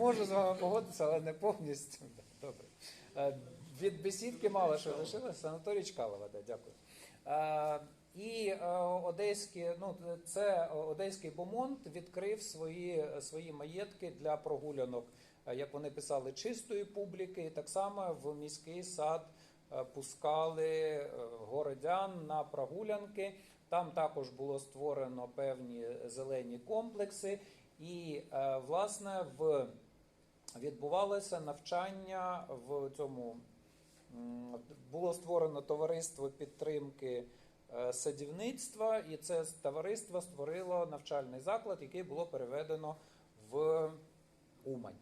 можу з вами погодитися, але не повністю. Добре. Е, Від бесідки мало що лишилося. Анатолій Чкалова, да, дякую. Е, І е, одеські, ну це одеський бомонд відкрив свої, свої маєтки для прогулянок, як вони писали, чистої публіки. Так само в міський сад пускали городян на прогулянки. Там також було створено певні зелені комплекси, і власне в відбувалося навчання в цьому. Було створено товариство підтримки е, садівництва, і це товариство створило навчальний заклад, який було переведено в Умань.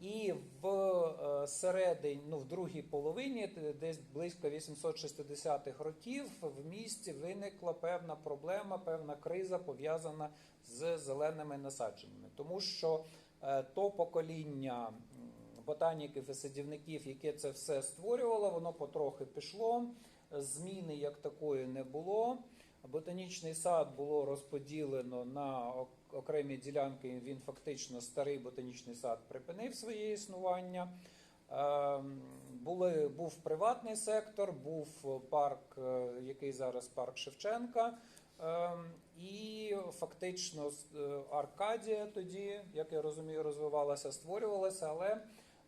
І в е, середині, ну в другій половині, десь близько 860-х років, в місті виникла певна проблема, певна криза пов'язана з зеленими насадженнями, тому що то покоління ботаніків і садівників, яке це все створювало, воно потрохи пішло. Зміни як такої не було. Ботанічний сад було розподілено на окремі ділянки. Він фактично старий ботанічний сад припинив своє існування. Ем, Були, був приватний сектор, був парк, е, який зараз парк Шевченка. Ем, І фактично е, Аркадія тоді, як я розумію, розвивалася, створювалася, але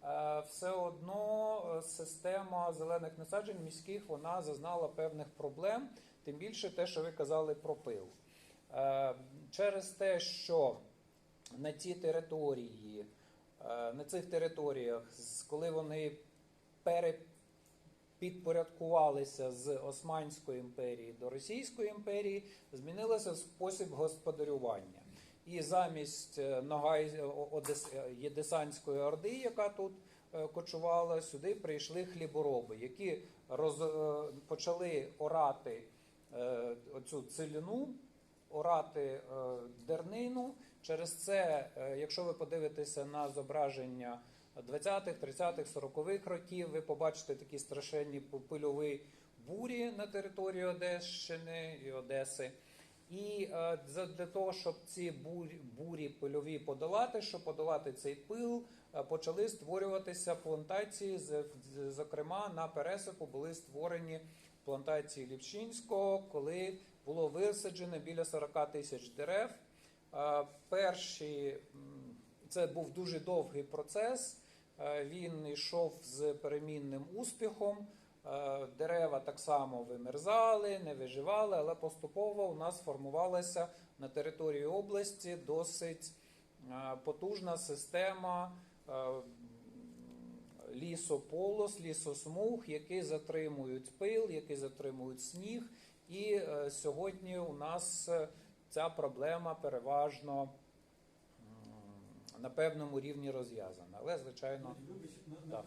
е, все одно е, система зелених насаджень міських вона зазнала певних проблем, тим більше те, що ви казали про пил. Через те, що на ті території, на цих територіях, коли вони перепідпорядкувалися з Османської імперії до Російської імперії, змінився спосіб господарювання. І замість е, Ногай Одес, е, Єдесанської орди, яка тут е, кочувала, сюди прийшли хлібороби, які роз, е, почали орати е, оцю целину, орати е, дернину. Через це, е, якщо ви подивитеся на зображення 20-х, 30-х, 40-х років, ви побачите такі страшенні пильові бурі на території Одещини і Одеси. І е, для того, щоб ці бурі, пильові подолати, щоб подолати цей пил, е, почали створюватися плантації. Зокрема, на пересипу були створені плантації Ліпшинського, коли було висаджено біля 40 тисяч дерев. Е, Перші це був дуже довгий процес. Е, Він йшов з перемінним успіхом. Е, Дерева так само вимерзали, не виживали, але поступово у нас формувалася на території області досить е, потужна система лісополос, лісосмуг, які затримують пил, які затримують сніг. І сьогодні у нас ця проблема переважно на певному рівні розв'язана. Але, звичайно, на,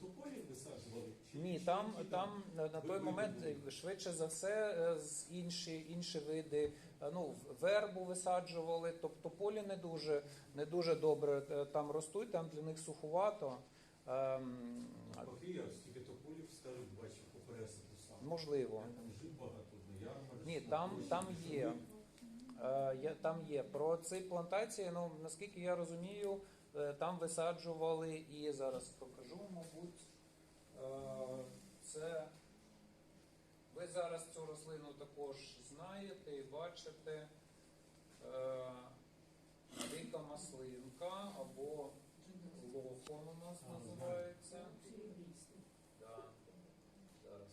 тополів висаджували? Ні, там, там на той момент швидше за все е, з інші, інші види. е, Ну, вербу висаджували, тобто полі не дуже, не дуже добре е, там ростуть, там для них суховато. Ем, Навпаки, я стільки тополів старих бачив по пересику сам. можливо. Там жив багато, ярмарці. Ні, там, там є. Е, Там є. Про ці плантації, ну наскільки я розумію, е, там висаджували і зараз покажу, мабуть. Е, Це ви зараз цю рослину також знаєте і бачите. Е, Дика маслинка або лофон у нас називається. Да. Зараз.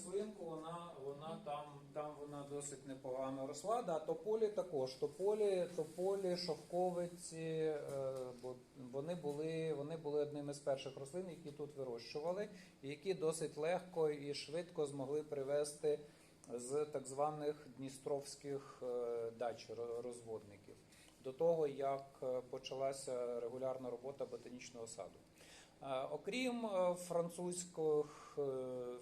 Дику маслинку, вона, вона там, там вона досить непогано росла. Да, тополі також. Тополі, тополі, шовковиці, е, бо вони були, вони були одними з перших рослин, які тут вирощували, і які досить легко і швидко змогли привезти з так званих дністровських е, дач розводників до того, як е, почалася регулярна робота ботанічного саду. Е, Окрім е, е,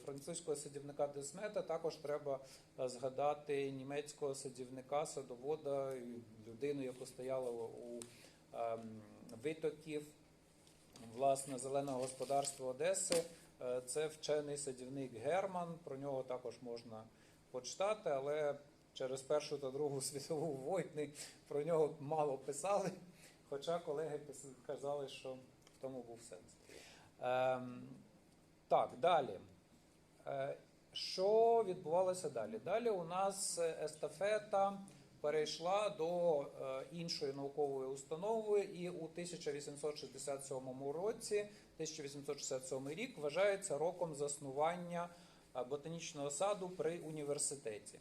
французького садівника Десмета, також треба згадати німецького садівника, садовода, людину, яка стояла у ем, витоків власне зеленого господарства Одеси. Це вчений садівник Герман. Про нього також можна почитати, але через Першу та Другу світову війни про нього мало писали. Хоча колеги казали, що в тому був сенс. Ем, так, далі. Е, що відбувалося далі? Далі у нас естафета перейшла до е, іншої наукової установи, і у 1867 році, 1867 рік, вважається роком заснування е, ботанічного саду при університеті.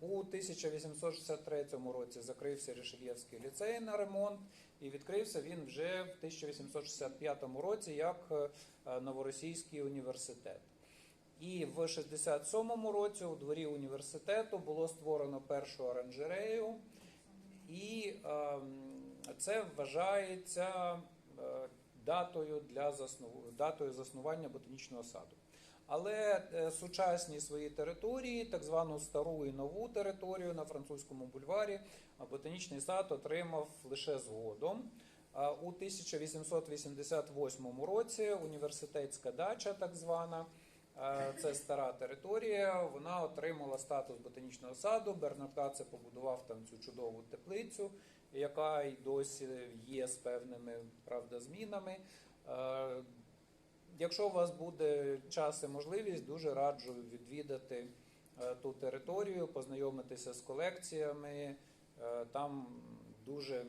У 1863 році закрився Рішельєвський ліцей на ремонт, і відкрився він вже в 1865 році як е, Новоросійський університет. І в 67-му році у дворі університету було створено першу оранжерею, і ем, це вважається е, датою для заснов... датою заснування ботанічного саду. Але е, сучасні свої території, так звану стару і нову територію на французькому бульварі, ботанічний сад отримав лише згодом. У 1888 році університетська дача, так звана, е, це стара територія. Вона отримала статус ботанічного саду. Бернард це побудував там цю чудову теплицю, яка й досі є з певними правда змінами. Якщо у вас буде час і можливість, дуже раджу відвідати е, ту територію, познайомитися з колекціями. Е, Там дуже,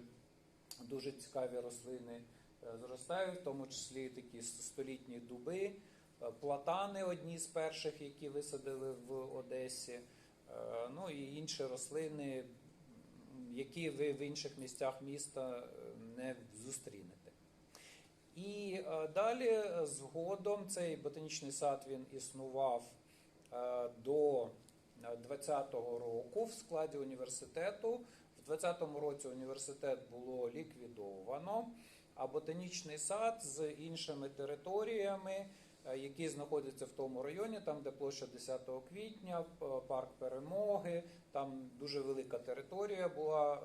дуже цікаві рослини е, зростають, в тому числі такі столітні дуби, платани одні з перших, які висадили в Одесі, ну і інші рослини, які ви в інших місцях міста не зустрінете. І е, далі е, згодом цей ботанічний сад він існував е, до 20-го року в складі університету. В 20-му році університет було ліквідовано, а ботанічний сад з іншими територіями, які знаходяться в тому районі, там де площа 10 квітня, парк перемоги, там дуже велика територія була,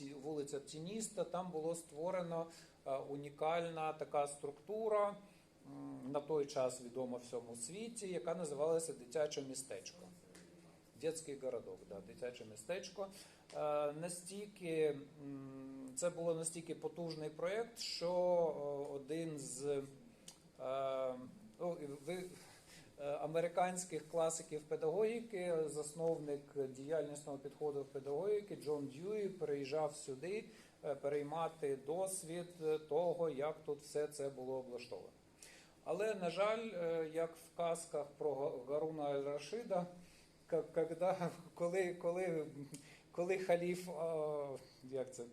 е, вулиця Тініста, там було створено е, унікальна така структура, на той час відома всьому світі, яка називалася Дитяче містечко. Дитячий городок, да, дитяче містечко. Е, Настільки це було настільки потужний проєкт, що е, один з е, ну, ви, е, американських класиків педагогіки, засновник діяльнісного підходу в педагогіки Джон Дьюї приїжджав сюди е, переймати досвід е, того, як тут все це було облаштовано. Але, на жаль, як в казках про Гаруна Аль-Рашида, коли, коли, коли халіф як це,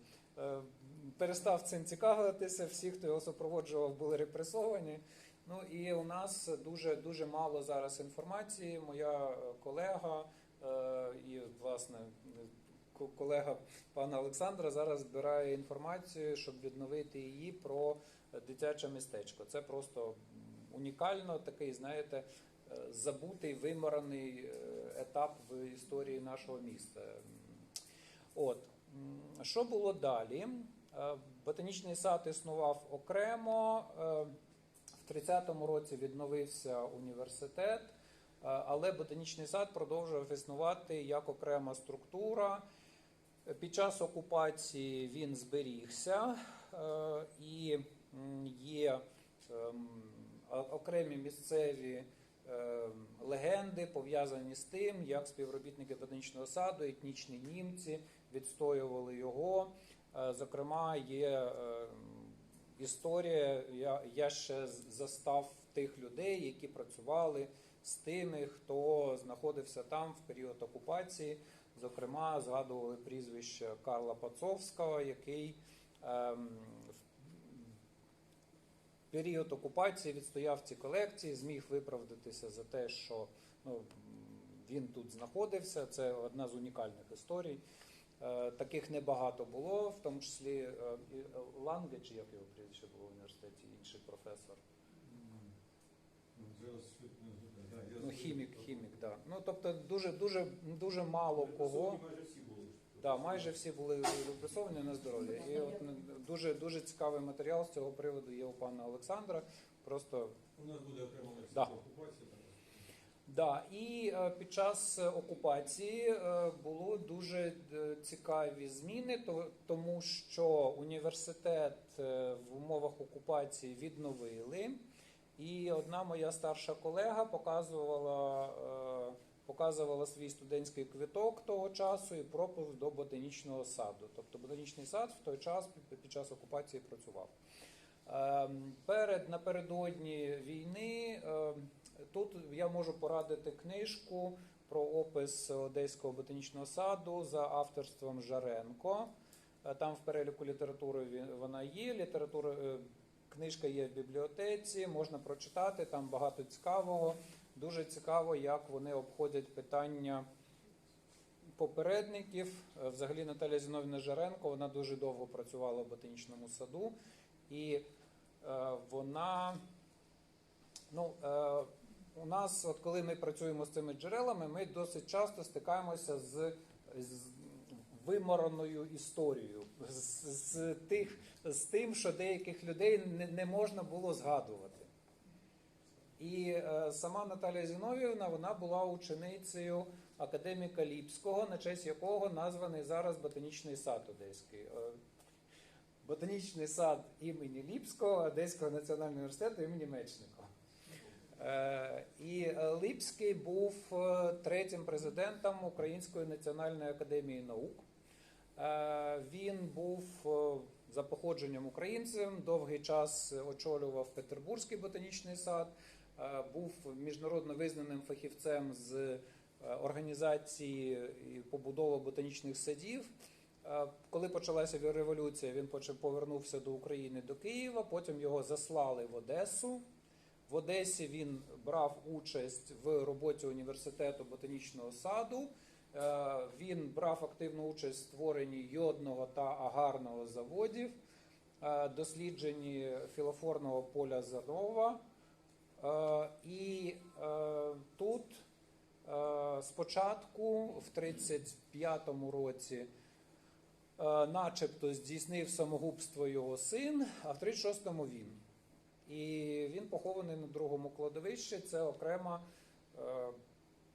перестав цим цікавитися, всі, хто його супроводжував, були репресовані. Ну і у нас дуже дуже мало зараз інформації. Моя е, колега е, і власне колега пана Олександра зараз збирає інформацію, щоб відновити її про дитяче містечко. Це просто унікально такий, знаєте, е, забутий, вимораний етап в історії нашого міста. От що було далі? Ботанічний сад існував окремо. Е, В 30-му році відновився університет, е, але ботанічний сад продовжував існувати як окрема структура. Е, Під час окупації він зберігся е, і є ем, окремі місцеві ем, легенди пов'язані з тим, як співробітники ботанічного саду, етнічні німці відстоювали його. Е, Зокрема, є історія. Я, я ще застав тих людей, які працювали з тими, хто знаходився там в період окупації. Зокрема, згадували прізвище Карла Пацовського, який ем, в період окупації відстояв ці колекції, зміг виправдатися за те, що ну, він тут знаходився. Це одна з унікальних історій. Е, Таких небагато було, в тому числі е, е, Ланге, чи як його прізвище було в університеті, інший професор. Ну, Ну, хімік, хімік, да. Ну тобто дуже, дуже, дуже мало кого. Майже всі були. Да, майже всі були репресовані на здоров'я. І от дуже дуже цікавий матеріал з цього приводу є у пана Олександра. Просто У нас буде окрема Да. так. Да, і е, під час е, окупації е, було дуже цікаві зміни, тому що університет в умовах окупації відновили. І одна моя старша колега показувала, показувала свій студентський квиток того часу і пропуск до ботанічного саду. Тобто ботанічний сад в той час під- час окупації працював. Ем, Перед напередодні війни тут я можу порадити книжку про опис Одеського ботанічного саду за авторством Жаренко. Е, Там в переліку літератури вона є. Література е, книжка є в бібліотеці, можна прочитати. Там багато цікавого. Дуже цікаво, як вони обходять питання попередників. Е, Взагалі Наталя Зіновна Жаренко вона дуже довго працювала в ботанічному саду, і е, вона ну, е, у нас, от коли ми працюємо з цими джерелами, ми досить часто стикаємося з, з вимораною історією, з, з, тих, з тим, що деяких людей не, не можна було згадувати. І е, сама Наталія Зіновівна вона була ученицею академіка Ліпського, на честь якого названий зараз ботанічний сад Одеський. Е, Ботанічний сад імені Ліпського Одеського національного університету імені Мечникова. Е, І е, Липський був е, третім президентом Української національної академії наук. Він був за походженням українцем, довгий час очолював Петербурзький ботанічний сад, був міжнародно визнаним фахівцем з організації і побудови ботанічних садів. Коли почалася революція, він повернувся до України до Києва. Потім його заслали в Одесу. В Одесі він брав участь в роботі університету ботанічного саду. Е, Він брав активну участь в створенні йодного та агарного заводів, е, дослідженні філофорного поля Зарова. Е, І тут спочатку, в 35-му році, начебто здійснив самогубство його син, а в 36-му він. І він похований на другому кладовищі. Це окрема е,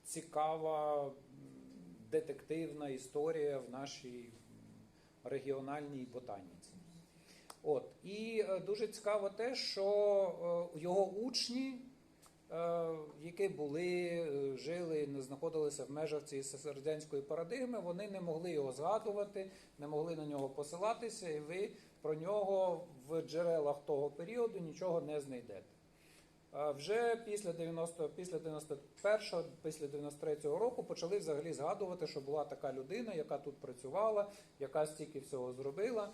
цікава детективна історія в нашій регіональній ботаніці. От. І е, дуже цікаво те, що е, його учні, е, які були, е, жили, не знаходилися в межах цієї радянської парадигми, вони не могли його згадувати, не могли на нього посилатися, і ви про нього в джерелах того періоду нічого не знайдете. Вже після 90, після 91-го, після 93-го року почали взагалі згадувати, що була така людина, яка тут працювала, яка стільки всього зробила.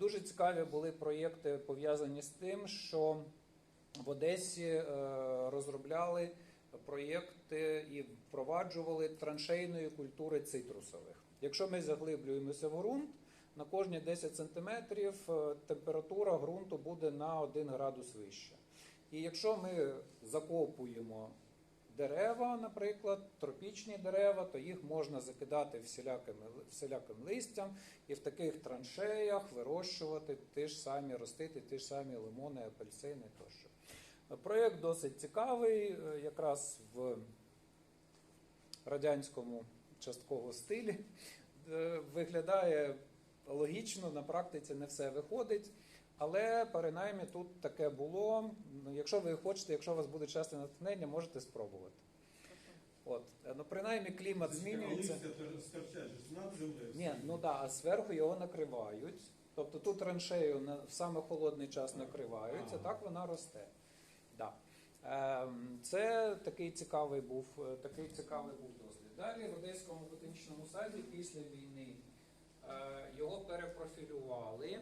Дуже цікаві були проєкти пов'язані з тим, що в Одесі е, розробляли проєкти і впроваджували траншейної культури цитрусових. Якщо ми заглиблюємося в ґрунт, на кожні 10 сантиметрів е, температура ґрунту буде на 1 градус вища. І якщо ми закопуємо дерева, наприклад, тропічні дерева, то їх можна закидати всіляким, всіляким листям і в таких траншеях вирощувати ті ж самі ростити, ті ж самі лимони, апельсини тощо. Проєкт досить цікавий, е, якраз в радянському частково стилі. Е, Виглядає логічно, на практиці не все виходить. Але принаймні тут таке було. Ну, Якщо ви хочете, якщо у вас буде часте натхнення, можете спробувати. От. Ну, принаймні клімат змінюється. Ні, ну да, а зверху його накривають. Тобто тут траншею на, в саме холодний час накриваються, так вона росте. Да. Ем, це такий цікавий був, е, такий цікавий був дослід. Далі в Одеському ботанічному саді після війни його перепрофілювали.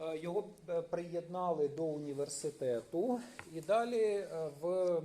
Е, Його е, приєднали до університету, і далі е, в